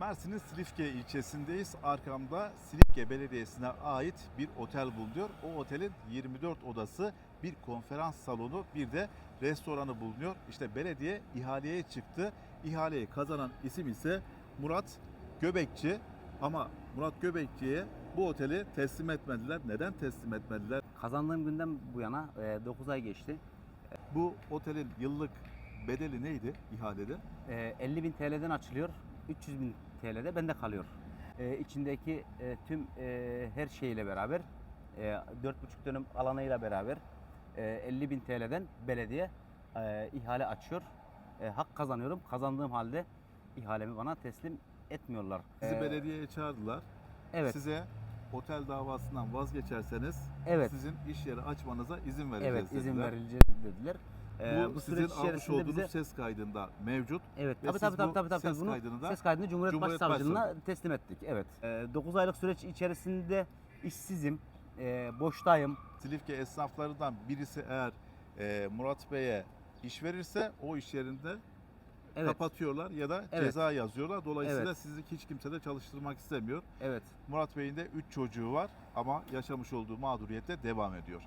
Mersin'in Silifke ilçesindeyiz. Arkamda Silifke Belediyesi'ne ait bir otel bulunuyor. O otelin 24 odası, bir konferans salonu, bir de restoranı bulunuyor. İşte belediye ihaleye çıktı. İhaleyi kazanan isim ise Murat Göbekçi. Ama Murat Göbekçi'ye bu oteli teslim etmediler. Neden teslim etmediler? Kazandığım günden bu yana 9 ay geçti. Bu otelin yıllık bedeli neydi ihalede? E, 50 bin TL'den açılıyor, 300 bin TL'de bende kalıyor. E, içindeki e, tüm e, her şeyle beraber, e, 4,5 dönüm alanıyla beraber e, 50 bin TL'den belediye e, ihale açıyor. E, hak kazanıyorum. Kazandığım halde ihalemi bana teslim etmiyorlar. Sizi E, belediyeye çağırdılar. Evet, Size otel davasından vazgeçerseniz evet, sizin iş yeri açmanıza izin vereceğiz evet izin dediler. verileceğiz dediler. E, Bu, sizin süreç almış olduğunuz bize- ses kaydında mevcut. Evet, Ve tabii tabii tabii bu tabii tabii. ses Bunu kaydını da ses kaydını Cumhuriyet, Cumhuriyet Başsavcılığına teslim ettik. Evet. 9 aylık süreç içerisinde işsizim, e, boştayım. Silifke esnaflarından birisi eğer e, Murat Bey'e iş verirse o iş yerinde Evet. kapatıyorlar ya da Evet. ceza yazıyorlar. Dolayısıyla Evet. sizi hiç kimse de çalıştırmak istemiyor. Evet. Murat Bey'in de 3 çocuğu var ama yaşamış olduğu mağduriyette devam ediyor.